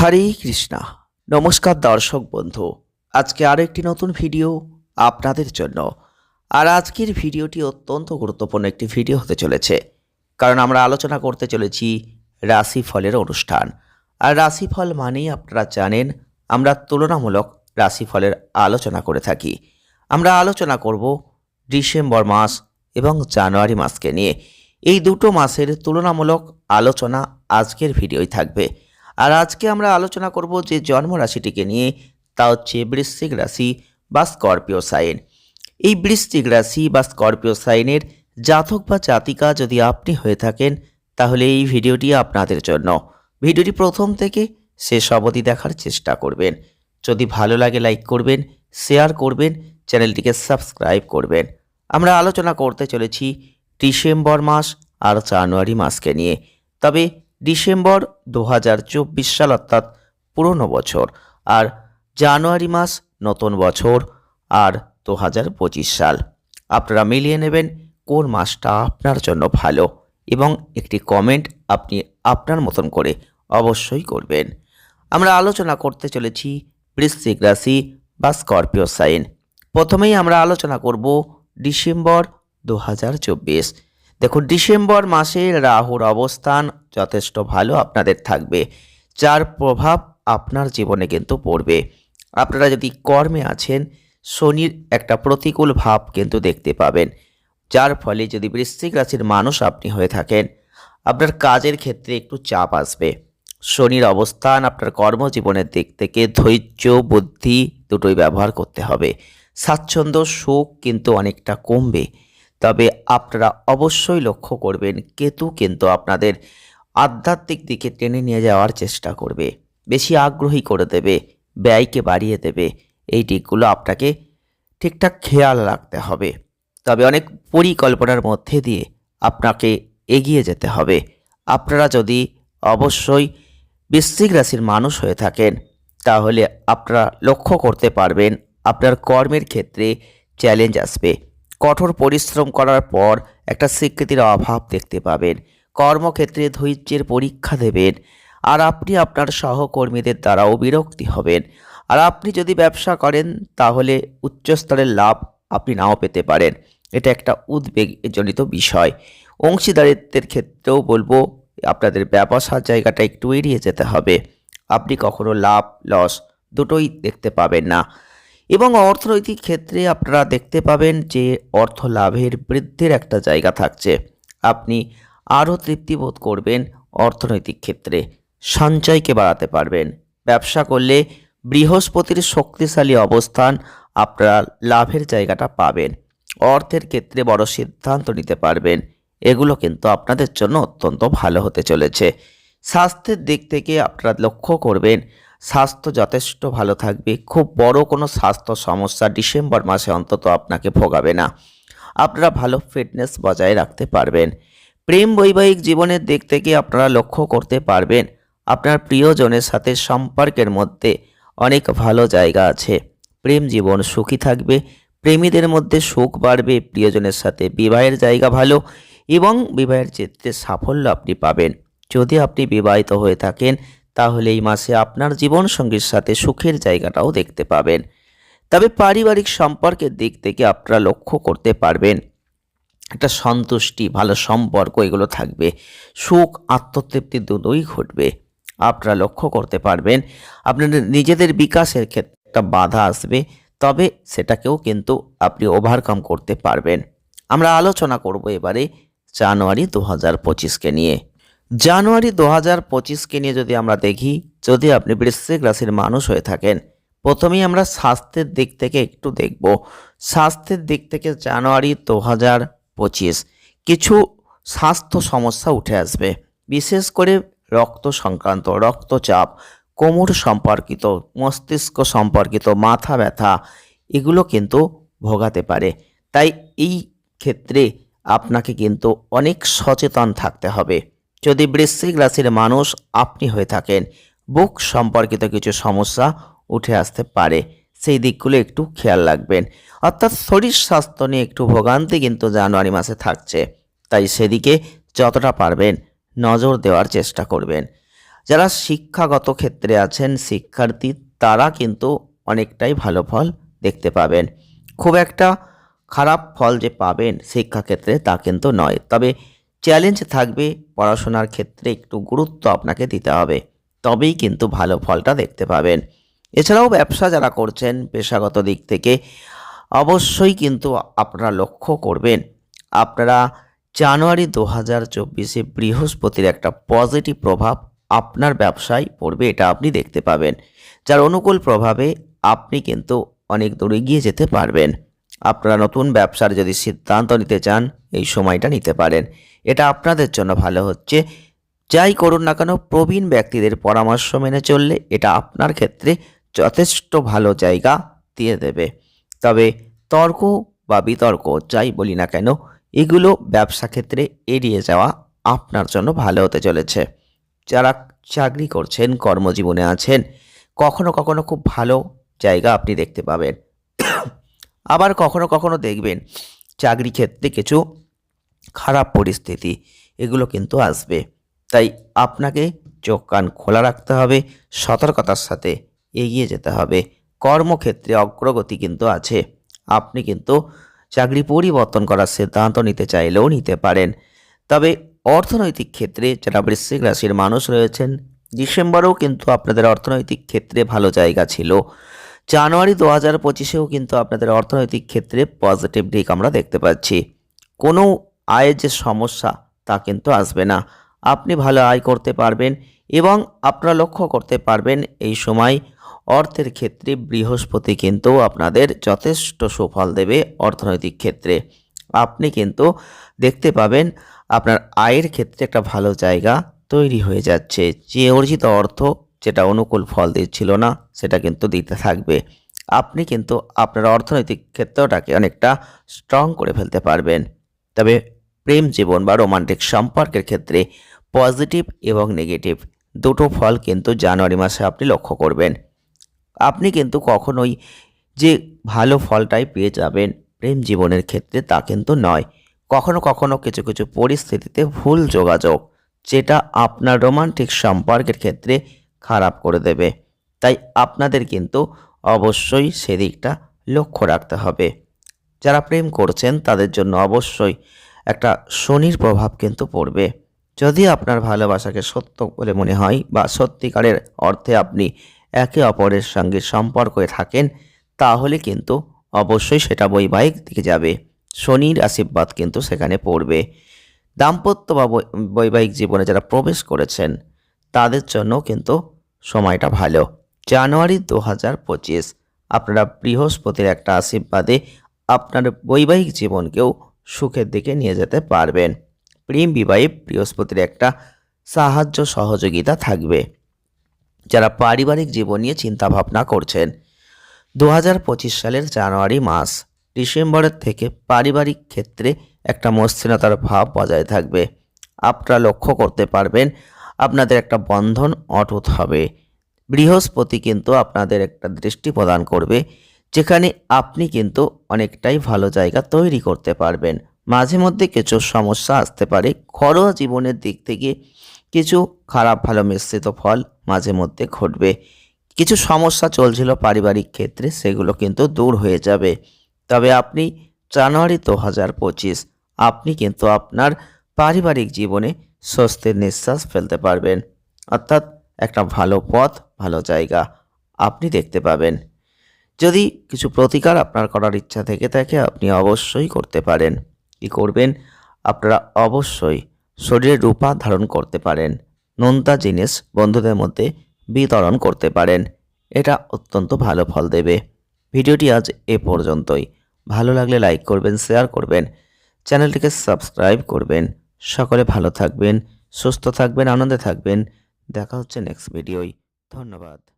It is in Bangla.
হরে কৃষ্ণা। নমস্কার দর্শক বন্ধু। আজকে আরও একটি নতুন ভিডিও আপনাদের জন্য। আর আজকের ভিডিওটি অত্যন্ত গুরুত্বপূর্ণ একটি ভিডিও হতে চলেছে। কারণ আমরা আলোচনা করতে চলেছি রাশিফলের অনুষ্ঠান। আর রাশিফল মানেই আপনারা জানেন, আমরা তুলনামূলক রাশিফলের আলোচনা করে থাকি। আমরা আলোচনা করব ডিসেম্বর মাস এবং জানুয়ারি মাসকে নিয়ে। এই দুটো মাসের তুলনামূলক আলোচনা আজকের ভিডিওই থাকবে। আর আজকে আমরা আলোচনা করব যে জন্ম রাশিটিকে নিয়ে, তা হচ্ছে বৃশ্চিক রাশি বা স্করপিও সাইন। এই বৃশ্চিক রাশি বা স্করপিও সাইনের জাতক বা জাতিকা যদি আপনি হয়ে থাকেন, তাহলে এই ভিডিওটি আপনাদের জন্য। ভিডিওটি প্রথম থেকে শেষ অবধি দেখার চেষ্টা করবেন। যদি ভালো লাগে লাইক করবেন, শেয়ার করবেন, চ্যানেলটিকে সাবস্ক্রাইব করবেন। আমরা আলোচনা করতে চলেছি ডিসেম্বর মাস আর জানুয়ারি মাসকে নিয়ে। তবে ডিসেম্বর দু হাজার চব্বিশ সাল অর্থাৎ পুরনো বছর আর জানুয়ারি মাস নতুন বছর আর দু হাজার পঁচিশ সাল। আপনারা মিলিয়ে নেবেন কোন মাসটা আপনার জন্য ভালো এবং একটি কমেন্ট আপনি আপনার মতন করে অবশ্যই করবেন। আমরা আলোচনা করতে চলেছি বৃশ্চিক রাশি বা স্করপিও সাইন। প্রথমেই আমরা আলোচনা করব ডিসেম্বর দু হাজার চব্বিশ। দেখুন, ডিসেম্বর মাসে রাহুর অবস্থান যথেষ্ট ভালো আপনাদের থাকবে। যার প্রভাব আপনার জীবনে কিন্তু পড়বে। আপনারা যদি কর্মে আছেন, শনির একটা প্রতিকূল ভাব কিন্তু দেখতে পাবেন। যার ফলে যদি বৃশ্চিক রাশির মানুষ আপনি হয়ে থাকেন, আপনার কাজের ক্ষেত্রে একটু চাপ আসবে। শনির অবস্থান আপনার কর্মজীবনের দিক থেকে ধৈর্য, বুদ্ধি দুটোই ব্যবহার করতে হবে। স্বাচ্ছন্দ্য, সুখ কিন্তু অনেকটা কমবে। তবে আপনারা অবশ্যই লক্ষ্য করবেন, কেতু কিন্তু আপনাদের আধ্যাত্মিক দিকে টেনে নিয়ে যাওয়ার চেষ্টা করবে। বেশি আগ্রহী করে দেবে, ব্যয়কে বাড়িয়ে দেবে। এই দিকগুলো আপনাকে ঠিকঠাক খেয়াল রাখতে হবে। তবে অনেক পরিকল্পনার মধ্যে দিয়ে আপনাকে এগিয়ে যেতে হবে। আপনারা যদি অবশ্যই বৃশ্চিক রাশির মানুষ হয়ে থাকেন, তাহলে আপনারা লক্ষ্য করতে পারবেন, আপনার কর্মের ক্ষেত্রে চ্যালেঞ্জ আসবে। কঠোর পরিশ্রম করার পর একটা স্বীকৃতির অভাব দেখতে পাবেন। কর্মক্ষেত্রে ধৈর্যের পরীক্ষা দেবেন আর আপনি আপনার সহকর্মীদের দ্বারাও বিরক্তি হবেন। আর আপনি যদি ব্যবসা করেন, তাহলে উচ্চস্তরের লাভ আপনি নাও পেতে পারেন। এটা একটা উদ্বেগজনিত বিষয়। অংশীদারিত্বের ক্ষেত্রেও বলব, আপনাদের ব্যবসার জায়গাটা একটু এড়িয়ে যেতে হবে। আপনি কখনো লাভ, লস দুটোই দেখতে পাবেন না। এবং অর্থনৈতিক ক্ষেত্রে আপনারা দেখতে পাবেন যে অর্থ লাভের বৃদ্ধির একটা জায়গা থাকছে। আপনি আরও তৃপ্তিবোধ করবেন অর্থনৈতিক ক্ষেত্রে। সঞ্চয়কে বাড়াতে পারবেন। ব্যবসা করলে বৃহস্পতির শক্তিশালী অবস্থান আপনারা লাভের জায়গাটা পাবেন। অর্থের ক্ষেত্রে বড় সিদ্ধান্ত নিতে পারবেন। এগুলো কিন্তু আপনাদের জন্য অত্যন্ত ভালো হতে চলেছে। স্বাস্থ্যের দিক থেকে আপনারা লক্ষ্য করবেন স্বাস্থ্য যথেষ্ট ভালো থাকবে, খুব বড় কোনো স্বাস্থ্য সমস্যা ডিসেম্বর মাসে অন্তত আপনাকে ভোগাবে না। আপনারা ভালো ফিটনেস বজায় রাখতে পারবেন। প্রেম বৈবাহিক জীবনের দিক থেকে আপনারা লক্ষ্য করতে পারবেন, আপনার প্রিয়জনের সাথে সম্পর্কের মধ্যে অনেক ভালো জায়গা আছে। প্রেম জীবন সুখী থাকবে, প্রেমীদের মধ্যে সুখ বাড়বে, প্রিয়জনের সাথে বিবাহের জায়গা ভালো এবং বিবাহের ক্ষেত্রে সাফল্য আপনি পাবেন। যদি আপনি বিবাহিত হয়ে থাকেন তাহলে এই মাসে আপনার জীবনসঙ্গীর সাথে সুখের জায়গাটাও দেখতে পাবেন। তবে পারিবারিক সম্পর্কের দিক থেকে আপনারা লক্ষ্য করতে পারবেন, একটা সন্তুষ্টি, ভালো সম্পর্ক, এগুলো থাকবে। সুখ, আত্মতৃপ্তি দুটোই ঘটবে। আপনারা লক্ষ্য করতে পারবেন আপনাদের নিজেদের বিকাশের ক্ষেত্রে একটা বাধা আসবে, তবে সেটাকেও কিন্তু আপনি ওভারকাম করতে পারবেন। আমরা আলোচনা করব এবারে জানুয়ারি দু হাজার পঁচিশকে নিয়ে। জানুয়ারি দু হাজার পঁচিশকে নিয়ে যদি আমরা দেখি, যদি আপনি বৃশ্চিক রাশির মানুষ হয়ে থাকেন, প্রথমেই আমরা স্বাস্থ্যের দিক থেকে একটু দেখব। স্বাস্থ্যের দিক থেকে জানুয়ারি দু হাজার পঁচিশ, কিছু স্বাস্থ্য সমস্যা উঠে আসবে। বিশেষ করে রক্ত সংক্রান্ত, রক্তচাপ, কোমর সম্পর্কিত, মস্তিষ্ক সম্পর্কিত, মাথা ব্যথা, এগুলো কিন্তু ভোগাতে পারে। তাই এই ক্ষেত্রে আপনাকে কিন্তু অনেক সচেতন থাকতে হবে। যদি বৃশ্চিক রাশির মানুষ আপনি হয়ে থাকেন, বুক সম্পর্কিত কিছু সমস্যা উঠে আসতে পারে। সেই দিকগুলো একটু খেয়াল রাখবেন। অর্থাৎ শরীর স্বাস্থ্য নিয়ে একটু ভোগান্তি কিন্তু জানুয়ারি মাসে থাকছে। তাই সেদিকে যতটা পারবেন নজর দেওয়ার চেষ্টা করবেন। যারা শিক্ষাগত ক্ষেত্রে আছেন, শিক্ষার্থী, তারা কিন্তু অনেকটাই ভালো ফল দেখতে পাবেন। খুব একটা খারাপ ফল যে পাবেন শিক্ষাক্ষেত্রে তা কিন্তু নয়। তবে চ্যালেঞ্জ থাকবে, পড়াশোনার ক্ষেত্রে একটু গুরুত্ব আপনাকে দিতে হবে, তবেই কিন্তু ভালো ফলটা দেখতে পাবেন। এছাড়াও ব্যবসা যারা করছেন, পেশাগত দিক থেকে অবশ্যই কিন্তু আপনারা লক্ষ্য করবেন, আপনারা জানুয়ারি দু হাজার চব্বিশে বৃহস্পতির একটা পজিটিভ প্রভাব আপনার ব্যবসায় পড়বে, এটা আপনি দেখতে পাবেন। যার অনুকূল প্রভাবে আপনি কিন্তু অনেক দূর এগিয়ে যেতে পারবেন। আপনারা নতুন ব্যবসার যদি সিদ্ধান্ত নিতে চান এই সময়টা নিতে পারেন। এটা আপনাদের জন্য ভালো হচ্ছে। যাই করুন না কেন, প্রবীণ ব্যক্তিদের পরামর্শ মেনে চললে এটা আপনার ক্ষেত্রে যথেষ্ট ভালো জায়গা দিয়ে দেবে। তবে তর্ক বা বিতর্ক যাই বলি না কেন, এগুলো ব্যবসা ক্ষেত্রে এড়িয়ে যাওয়া আপনার জন্য ভালো হতে চলেছে। যারা চাকরি করছেন, কর্মজীবনে আছেন, কখনো কখনো খুব ভালো জায়গা আপনি দেখতে পাবেন। আবার কখনো কখনো দেখবেন, চাকরি ক্ষেত্রে কিছু খারাপ পরিস্থিতি, এগুলো কিন্তু আসবে। তাই আপনাকে চোখ কান খোলা রাখতে হবে, সতর্কতার সাথে এগিয়ে যেতে হবে। কর্মক্ষেত্রে অগ্রগতি কিন্তু আছে। আপনি কিন্তু চাকরি পরিবর্তন করার সিদ্ধান্ত নিতে চাইলেও নিতে পারেন। তবে অর্থনৈতিক ক্ষেত্রে যারা বৃশ্চিক রাশির মানুষ রয়েছেন, ডিসেম্বরেও কিন্তু আপনাদের অর্থনৈতিক ক্ষেত্রে ভালো জায়গা ছিল। জানুয়ারি দু হাজার পঁচিশেও কিন্তু আপনাদের অর্থনৈতিক ক্ষেত্রে পজিটিভ দিক আমরা দেখতে পাচ্ছি। কোনো আয়ের যে সমস্যা, তা কিন্তু আসবে না। আপনি ভালো আয় করতে পারবেন এবং আপনারা লক্ষ্য করতে পারবেন এই সময় অর্থের ক্ষেত্রে বৃহস্পতি কিন্তু আপনাদের যথেষ্ট সুফল দেবে অর্থনৈতিক ক্ষেত্রে। আপনি কিন্তু দেখতে পাবেন আপনার আয়ের ক্ষেত্রে একটা ভালো জায়গা তৈরি হয়ে যাচ্ছে। যে অর্জিত অর্থ যেটা অনুকূল ফল দিচ্ছিল না, সেটা কিন্তু দিতে থাকবে। আপনি কিন্তু আপনার অর্থনৈতিক ক্ষেত্রটাকে অনেকটা স্ট্রং করে ফেলতে পারবেন। তবে প্রেম জীবন বা রোমান্টিক সম্পর্কের ক্ষেত্রে পজিটিভ এবং নেগেটিভ দুটো ফল কিন্তু জানুয়ারি মাসে আপনি লক্ষ্য করবেন। আপনি কিন্তু কখনোই যে ভালো ফলটাই পেয়ে যাবেন প্রেম জীবনের ক্ষেত্রে তা কিন্তু নয়। কখনো কখনো কিছু কিছু পরিস্থিতিতে ভুল যোগাযোগ, যেটা আপনার রোমান্টিক সম্পর্কের ক্ষেত্রে খারাপ করে দেবে। তাই আপনাদের কিন্তু অবশ্যই সেদিকটা লক্ষ্য রাখতে হবে। যারা প্রেম করছেন, তাদের জন্য অবশ্যই একটা শনির প্রভাব কিন্তু পড়বে। যদি আপনার ভালোবাসাকে সত্য বলে মনে হয় বা সত্যিকারের অর্থে আপনি একে অপরের সঙ্গে সম্পর্কে থাকেন, তাহলে কিন্তু অবশ্যই সেটা বৈবাহিক দিকে যাবে। শনির আশীর্বাদ কিন্তু সেখানে পড়বে। দাম্পত্য বা বৈবাহিক জীবনে যারা প্রবেশ করেছেন, তাদের জন্য কিন্তু সময়টা ভালো। জানুয়ারি দু হাজার পঁচিশ, আপনারা বৃহস্পতির একটা আশীর্বাদে আপনার বৈবাহিক জীবনকেও সুখের দিকে নিয়ে যেতে পারবেন। প্রেম বিবাহে বৃহস্পতির একটা সাহায্য সহযোগিতা থাকবে। যারা পারিবারিক জীবন নিয়ে চিন্তা ভাবনা করছেন দু হাজার পঁচিশ সালের জানুয়ারি মাস ডিসেম্বরের থেকে পারিবারিক ক্ষেত্রে একটা মসৃণতার ভাব বজায় থাকবে। আপনারা লক্ষ্য করতে পারবেন, আপনাদের একটা বন্ধন অটুট হবে। বৃহস্পতি কিন্তু আপনাদের একটা দৃষ্টি প্রদান করবে যেখানে আপনি কিন্তু অনেকটাই ভালো জায়গা তৈরি করতে পারবেন। মাঝে মধ্যে কিছু সমস্যা আসতে পারে। ঘরোয়া জীবনের দিক থেকে কিছু খারাপ, ভালো মিশ্রিত ফল মাঝে মধ্যে ঘটবে। কিছু সমস্যা চলছিল পারিবারিক ক্ষেত্রে, সেগুলো কিন্তু দূর হয়ে যাবে। তবে আপনি জানুয়ারি দু হাজার পঁচিশ, আপনি কিন্তু আপনার পারিবারিক জীবনে স্বস্তির নিঃশ্বাস ফেলতে পারবেন। অর্থাৎ একটা ভালো পথ, ভালো জায়গা আপনি দেখতে পাবেন। যদি কিছু প্রতিকার আপনার করার ইচ্ছা থেকে থাকে, আপনি অবশ্যই করতে পারেন। কি করবেন? আপনারা অবশ্যই শরীরে রূপা ধারণ করতে পারেন। নোনতা জিনিস বন্ধুদের মধ্যে বিতরণ করতে পারেন। এটা অত্যন্ত ভালো ফল দেবে। ভিডিওটি আজ এ পর্যন্তই। ভালো লাগলে লাইক করবেন, শেয়ার করবেন, চ্যানেলটিকে সাবস্ক্রাইব করবেন। সকলে ভালো থাকবেন, সুস্থ থাকবেন, আনন্দে থাকবেন। দেখা হচ্ছে নেক্সট ভিডিওয়। ধন্যবাদ।